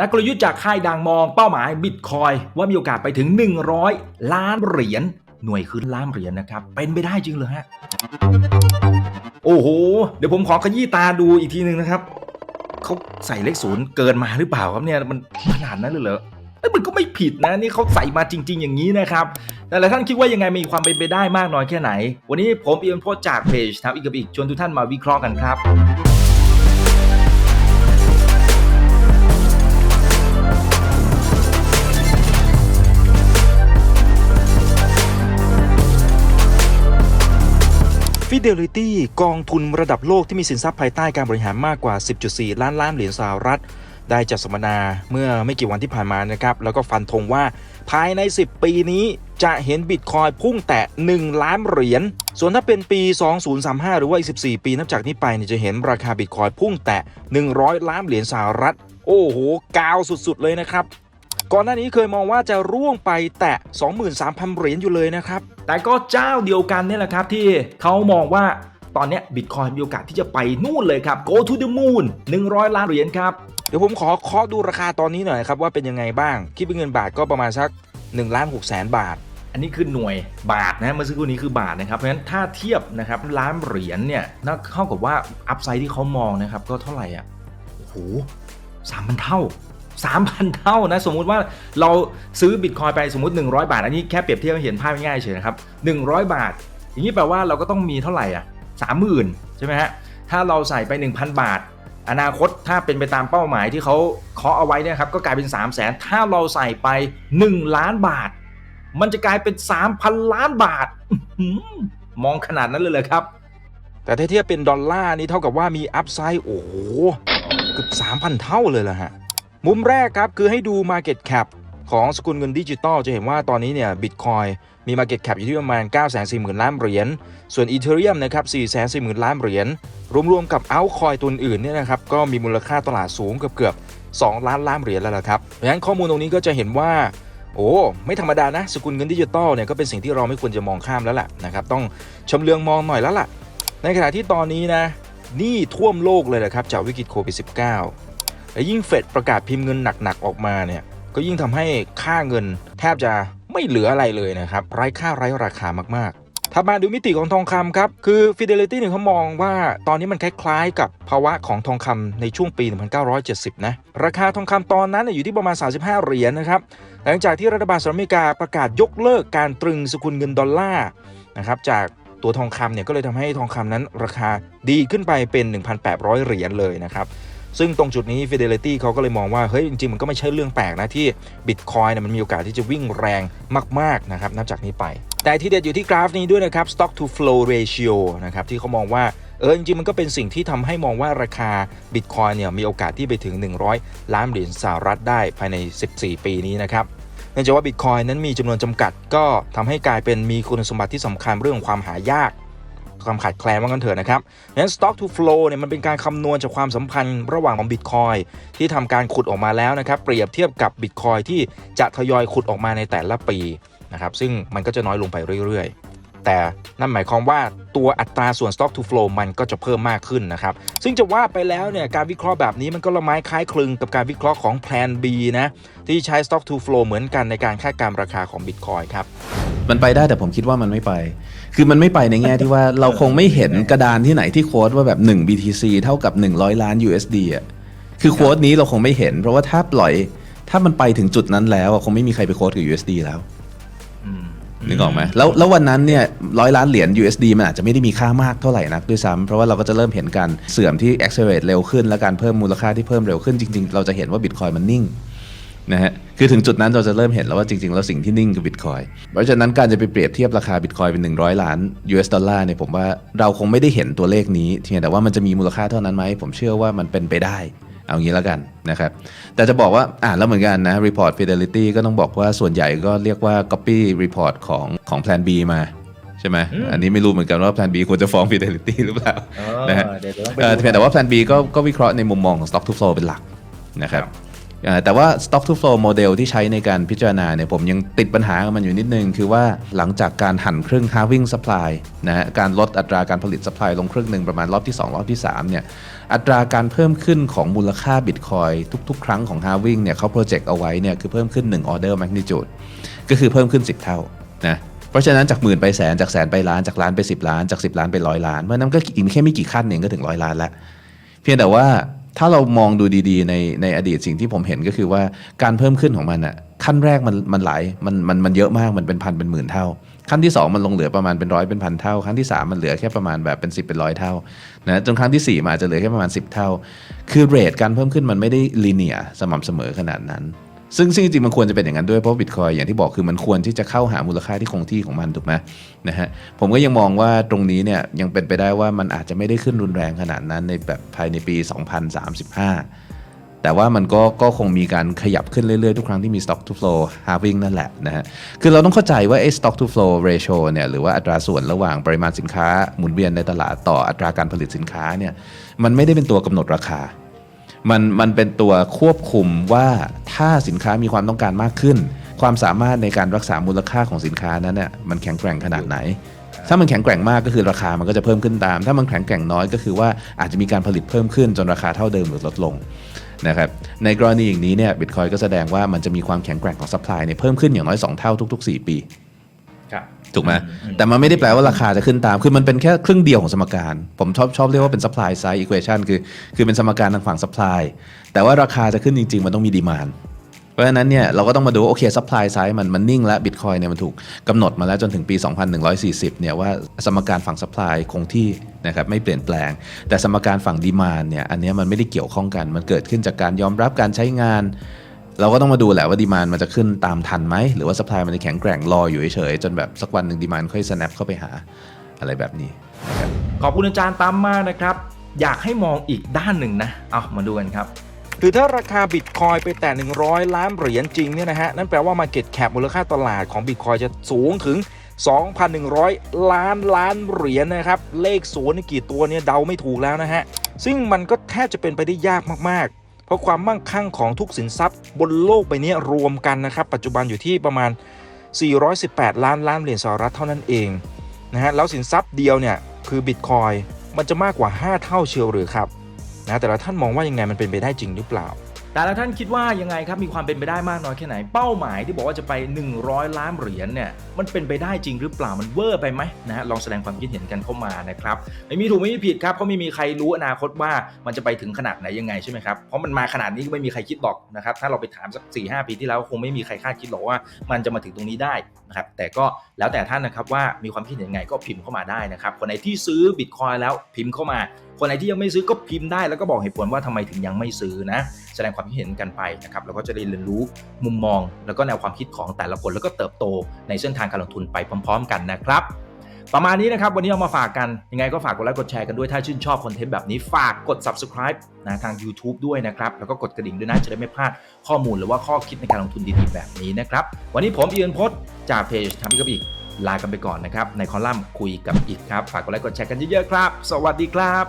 นักกลยุทธ์จากค่ายดังมองเป้าหมายบิตคอยว่ามีโอกาสไปถึง 100 ล้านเหรียญหน่วยคือล้านเหรียญนะครับ เป็นไปได้จริงเหรอฮะ โอ้โห เดี๋ยวผมขอขยี้ตาดูอีกทีหนึ่งนะครับ เขาใส่เลขศูนย์เกินมาหรือเปล่าครับเนี่ย มันขนาดนั้นเลยเหรอมันก็ไม่ผิดนะ นี่เขาใส่มาจริง ๆ อย่างนี้นะครับแต่หลายท่านคิดว่ายังไงมีความเป็นไปได้มากน้อยแค่ไหน วันนี้ผมเอียนโพสจากเพจทำอีกกับอีกชวนทุกท่านมาวิเคราะห์กันครับ Fidelity กองทุนระดับโลกที่มีสินทรัพย์ภายใต้การบริหารมากกว่า 10.4 ล้านล้านเหรียญสหรัฐ ได้จัดสัมมนาเมื่อไม่กี่วันที่ผ่านมานะครับ แล้วก็ฟันธงว่าภายใน 10 ปีนี้จะเห็นบิตคอยพุ่งแตะ 1 ล้านเหรียญ ส่วนถ้าเป็นปี 2035 หรือว่าอีก 14 ปีนับจากนี้ไปเนี่ยจะเห็นราคาบิตคอยพุ่งแตะ 100 ล้านเหรียญสหรัฐ โอ้โห กาวสุดๆเลยนะครับ ก่อนหน้านี้เคยมองว่าจะร่วงไปแตะ 23,000 เหรียญอยู่เลยนะครับ แต่ก็เจ้าเดียวกันเนี่ยแหละครับที่เขามองว่าตอนเนี้บิตคอยมีโอกาสที่จะไปนู่นเลยครับ go to the moon 100 ล้านเหรียญครับ เดี๋ยวผมขอเคาะดูราคาตอนนี้หน่อยครับว่าเป็นยังไงบ้าง คิดเป็นเงินบาทก็ประมาณสัก1ล้าน6แสนบาท อันนี้คือหน่วยบาทนะเมื่อสักครู่นี้คือบาทนะครับ เพราะฉะนั้นถ้าเทียบนะครับล้านเหรียญเนี่ยน่าเท่ากับว่าอัพไซด์ที่เขามองนะครับก็เท่าไหร่อะโอ้โหสามพันเท่า 3,000 เท่านะ สมมุติว่าเราซื้อบิตคอยไปสมมติ 100 บาท อันนี้แค่เปรียบเทียบให้เห็นภาพง่ายเฉยนะครับ100 บาท อย่างนี้แปลว่าเราก็ต้องมีเท่าไหร่อะ30,000 ใช่ไหมฮะ ถ้าเราใส่ไป 1,000 บาท อนาคตถ้าเป็นไปตามเป้าหมายที่เขาเคาะเอาไว้เนี่ยครับก็กลายเป็น 3 0 0 0 0 0ถ้าเราใส่ไป 1 ล้านบาท มันจะกลายเป็น 3,000 ล้านบาทมองขนาดนั้นเลยเลยครับ แต่ถ้าเทียบเป็นดอลลาร์นี่เท่ากับว่ามีอัพไซด์โอ้โหเกือบ3,000 เท่าเลยล่ะฮะ มุมแรกครับคือให้ดู Market Cap ของสกุลเงินดิจิตอลจะเห็นว่าตอนนี้เนี่ยบิตคอยมี Market Cap อยู่ที่ประมาณ 940,000 ล้านเหรียญ ส่วน Ethereum นะครับ440,000 ล้านเหรียญ รวมๆกับ Altcoin ตัวอื่นเนี่ยนะครับก็มีมูลค่าตลาดสูงเกือบเกือบ2ล้านล้านเหรียญแล้วล่ะครับเพราะฉะนั้นข้อมูลตรงนี้ก็จะเห็นว่าโอ้ไม่ธรรมดานะ สกุลเงินดิจิตอลเนี่ยก็เป็นสิ่งที่เราไม่ควรจะมองข้ามแล้วล่ะนะครับต้องชำเลืองมองหน่อยแล้วล่ะ ในขณะที่ตอนนี้นะนี่ท่วมโลกเลยนะครับจากวิกฤตโควิด -19 และยิ่งเฟดประกาศพิมพ์เงินหนักๆออกมาเนี่ยก็ยิ่งทำให้ค่าเงินแทบจะไม่เหลืออะไรเลยนะครับไร้ค่าไร้ราคามากๆถ้ามาดูมิติของทองคำครับ คือ Fidelity เนี่ยเขามองว่าตอนนี้มันคล้ายๆ กับภาวะของทองคำในช่วงปี 1970 นะ ราคาทองคำตอนนั้นอยู่ที่ประมาณ 35 เหรียญนะครับ หลังจากที่รัฐบาลสหรัฐอเมริกาประกาศยกเลิกการตรึงสกุลเงินดอลลาร์นะครับจากตัวทองคำเนี่ยก็เลยทำให้ทองคำนั้นราคาดีขึ้นไปเป็น 1,800 เหรียญเลยนะครับ ซึ่งตรงจุดนี้ Fidelity เขาก็เลยมองว่า เฮ้ย จริง ๆ มันก็ไม่ใช่เรื่องแปลกนะที่ Bitcoin เนี่ยมันมีโอกาสที่จะวิ่งแรงมาก ๆ นะครับ นับจากนี้ไป แต่ที่เด็ดอยู่ที่กราฟนี้ด้วยนะครับ Stock to Flow Ratio นะครับ ที่เขามองว่าเออจริงๆ มันก็เป็นสิ่งที่ทำให้มองว่าราคา Bitcoin เนี่ยมีโอกาสที่ไปถึง 100 ล้านเหรียญสหรัฐได้ภายใน 14 ปีนี้นะครับเนื่องจากว่า Bitcoin นั้นมีจำนวนจำกัดก็ทำให้กลายเป็นมีคุณสมบัติที่สำคัญเรื่องความหายาก ความขาดแคลนว่างั้นเถอะนะครับงั้น stock to flow เนี่ยมันเป็นการคำนวณจากความสัมพันธ์ระหว่างของ Bitcoin ที่ทำการขุดออกมาแล้วนะครับ เปรียบเทียบกับ Bitcoin ที่จะทยอยขุดออกมาในแต่ละปีนะครับ ซึ่งมันก็จะน้อยลงไปเรื่อยๆ แต่นั่นหมายความว่าตัวอัตราส่วน stock to flow มันก็จะเพิ่มมากขึ้นนะครับ ซึ่งจะว่าไปแล้วเนี่ยการวิเคราะห์แบบนี้มันก็ละไม้คล้ายคลึงกับการวิเคราะห์ของ Plan B นะที่ใช้ stock to flow เหมือนกันในการคาดการณ์ราคาของ Bitcoin ครับมันไปได้แต่ผมคิดว่ามันไม่ไป คือมันไม่ไปในแง่ที่ว่าเราคงไม่เห็นกระดานที่ไหนที่โค้ดว่าแบบ 1 BTC เท่ากับ 100 ล้าน USD อะ คือโค้ดนี้เราคงไม่เห็น เพราะว่าถ้าปล่อย ถ้ามันไปถึงจุดนั้นแล้วคงไม่มีใครไปโค้ดกับ USD แล้ว นึกออกไหมแล้วแล้ววันนั้นเนี่ยร้อยล้านเหรียญ USD มันอาจจะไม่ได้มีค่ามากเท่าไหร่นักด้วยซ้ำเพราะว่าเราก็จะเริ่มเห็นการเสื่อมที่ accelerate เร็วขึ้น และการเพิ่มมูลค่าที่เพิ่มเร็วขึ้นจริง ๆ เราจะเห็นว่า Bitcoin มันนิ่งนะฮะคือถึงจุดนั้นเราจะเริ่มเห็นแล้วว่าจริง ๆ แล้วสิ่งที่นิ่งคือ Bitcoin เพราะฉะนั้นการจะไปเปรียบเทียบราคา Bitcoin เป็น 100 ล้าน US ดอลลาร์เนี่ยผมว่าเราคงไม่ได้เห็นตัวเลขนี้เพียงแต่ว่ามันจะมีมูลค่าเท่านั้นไหมผมเชื่อว่ามันเป็นไปได้ เอางี้แล้วกันนะครับ แต่จะบอกว่าอ่านแล้วเหมือนกันนะ report fidelity ก็ต้องบอกว่าส่วนใหญ่ก็เรียกว่า copy report ของของ plan B มาใช่ไหมอืมอันนี้ไม่รู้เหมือนกันว่า plan B ควรจะฟ้อง fidelity หรือเปล่าเออนะฮะเดี๋ยวเดี๋ยวต้องไปเอ่อดูเพียงแต่ว่า plan B ก็ก็วิเคราะห์ในมุมมองของ stock to flow เป็นหลักนะครับเอ่อ แต่ว่า stock to flow model ที่ใช้ในการพิจารณาเนี่ยผมยังติดปัญหากับมันอยู่นิดนึง คือว่าหลังจากการหั่นครึ่ง halving supply นะฮะการลดอัตราการผลิต supply ลงครึ่งหนึ่งประมาณรอบที่ 2 รอบที่ 3 เนี่ย อัตราการเพิ่มขึ้นของมูลค่า Bitcoin ทุกๆ ครั้งของ halving เนี่ยเขาโปรเจกต์เอาไว้เนี่ยคือเพิ่มขึ้น 1 order magnitude ก็คือเพิ่มขึ้น 10 เท่านะเพราะฉะนั้นจากหมื่นไปแสนจากแสนไปล้านจากล้านไป 10 ล้านจาก 10 ล้านไปร้อยล้านเพราะฉะนั้นก็อีกแค่ไม่กี่ขั้นเองก็ถึงร้อยล้านแล้วเพียงแต่ว่า ถ้าเรามองดูดีๆในในอดีตสิ่งที่ผมเห็นก็คือว่าการเพิ่มขึ้นของมันอะขั้นแรกมันมันหลายมันมันมันเยอะมากมันเป็นพันเป็นหมื่นเท่า ขั้นที่ 2 มันลงเหลือประมาณเป็นร้อยเป็นพันเท่า ขั้นที่ 3 มันเหลือแค่ประมาณแบบเป็น 10 เป็นร้อยเท่านะจนครั้งทีสี่4มันอาจจะเหลือแค่ประมาณ 10 เท่า คือเรทการเพิ่มขึ้นมันไม่ได้ลีเนียสม่ำเสมอขนาดนั้น ซึ่งซึ่งจริงๆมันควรจะเป็นอย่างนั้นด้วยเพราะบิตคอยอย่างที่บอกคือมันควรที่จะเข้าหามูลค่าที่คงที่ของมันถูกไหมนะฮะผมก็ยังมองว่าตรงนี้เนี่ยยังเป็นไปได้ว่ามันอาจจะไม่ได้ขึ้นรุนแรงขนาดนั้นในแบบภายในปี 2035 แต่ว่ามันก็ก็คงมีการขยับขึ้นเรื่อยๆ ทุกครั้งที่มี stock to flow halving นั่นแหละนะฮะคือเราต้องเข้าใจว่าไอ้ stock to flow ratio เนี่ยหรือว่าอัตราส่วนระหว่างปริมาณสินค้าหมุนเวียนในตลาดต่ออัตราการผลิตสินค้าเนี่ยมันไม่ได้เป็นตัวกำหนดราคา มันมันเป็นตัวควบคุมว่าถ้าสินค้ามีความต้องการมากขึ้น ความสามารถในการรักษามูลค่าของสินค้านั้นเนี่ยมันแข็งแกร่งขนาดไหน ถ้ามันแข็งแกร่งมากก็คือราคามันก็จะเพิ่มขึ้นตาม ถ้ามันแข็งแกร่งน้อยก็คือว่าอาจจะมีการผลิตเพิ่มขึ้นจนราคาเท่าเดิมหรือลดลงนะครับในกรณีอย่างนี้เนี่ยบิตคอยก็แสดงว่ามันจะมีความแข็งแกร่งของซัพพลายเนี่ยเพิ่มขึ้นอย่างน้อย 2 เท่าทุก ๆ 4 ปีครับ ถูกไหมแต่มันไม่ได้แปลว่าราคาจะขึ้นตาม คือมันเป็นแค่ครึ่งเดียวของสมการ ผมชอบชอบเรียกว่าเป็น supply side equation คือคือเป็นสมการทางฝั่ง supply แต่ว่าราคาจะขึ้นจริง ๆ มันต้องมี demand เพราะฉะนั้นเนี่ยเราก็ต้องมาดูว่าโอเค supply side มันมันนิ่งแล้ว bitcoin เนี่ยมันถูกกำหนดมาแล้วจนถึงปี 2140เนี่ยว่าสมการฝั่ง supply คงที่นะครับไม่เปลี่ยนแปลง แต่สมการฝั่ง demand เนี่ยอันเนี้ยมันไม่ได้เกี่ยวข้องกันมันเกิดขึ้นจากการยอมรับการใช้งาน เราก็ต้องมาดูแหละว่าดีมานมันจะขึ้นตามทันไหม หรือว่าสปายมันจะแข็งแกร่งรออยู่เฉยๆจนแบบสักวันหนึ่งดีมานค่อย snap เข้าไปหาอะไรแบบนี้นะครับขอบคุณอาจารย์ตั้มมากนะครับ อยากให้มองอีกด้านหนึ่งนะ เอามาดูกันครับคือถ้าราคาบิตคอยไปแต่ 100 ล้านเหรียญจริงเนี่ยนะฮะ นั่นแปลว่า Market Cap มูลค่าตลาดของบิตคอยจะสูงถึง 2,100 ล้านล้านเหรียญนะครับ เลขศูนย์นี่กี่ตัวเนี่ยเดาไม่ถูกแล้วนะฮะ ซึ่งมันก็แทบจะเป็นไปได้ยากมากๆ เพราะความมั่งคั่งของทุกสินทรัพย์บนโลกใบนี้รวมกันนะครับ ปัจจุบันอยู่ที่ประมาณ 418 ล้านล้านเหรียญสหรัฐเท่านั้นเองนะฮะแล้วสินทรัพย์เดียวเนี่ยคือบิตคอยมันจะมากกว่า 5 เท่าเชียวหรือครับนะแต่ละท่านมองว่ายังไงมันเป็นไปได้จริงหรือเปล่า แต่ละท่านคิดว่ายังไงครับมีความเป็นไปได้มากน้อยแค่ไหน เป้าหมายที่บอกว่าจะไป 100 ล้านเหรียญเนี่ยมันเป็นไปได้จริงหรือเปล่ามันเวอร์ไปไหมนะฮะลองแสดงความคิดเห็นกันเข้ามานะครับไม่มีถูกไม่มีผิดครับเพราะไม่มีใครรู้อนาคตว่ามันจะไปถึงขนาดไหนยังไงใช่ไหมครับเพราะมันมาขนาดนี้ก็ไม่มีใครคิดหรอกนะครับถ้าเราไปถามสัก4ีหปีที่แล้วคงไม่มีใครคาดคิดหรอกว่า มันจะมาถึงตรงนี้ได้นะครับแต่ก็แล้วแต่ท่านนะครับว่ามีความคิดเห็นยังไงก็พิมพ์เข้ามาได้นะครับคนไหนที่ซื้อบิตคอยแล้วพิมพ์เข้ามา คนไหนที่ยังไม่ซื้อก็พิมพ์ได้แล้วก็บอกเหตุผลว่าทำไมถึงยังไม่ซื้อนะแสดงความคิดเห็นกันไปนะครับเราก็จะได้เรียนรู้มุมมอง แล้วก็แนวความคิดของแต่ละคนแล้วก็เติบโตในเส้นทางการลงทุนไปพร้อม ๆ กันนะครับ ประมาณนี้นะครับ วันนี้เอามาฝากกัน ยังไงก็ฝากกดไลค์กดแชร์กันด้วยถ้าชื่นชอบคอนเทนต์แบบนี้ฝากกด subscribe นะทาง YouTube ด้วยนะครับ แล้วก็กดกระดิ่งด้วยนะจะได้ไม่พลาดข้อมูลหรือว่าข้อคิดในการลงทุนดีๆแบบนี้นะครับวันนี้ผมเอียนพศจากเพจทำให้กับอีกลากันไปก่อนนะครับ ในคอลัมน์คุยกับอีกครับ ฝากกดไลค์กดแชร์กันเยอะๆครับ สวัสดีครับ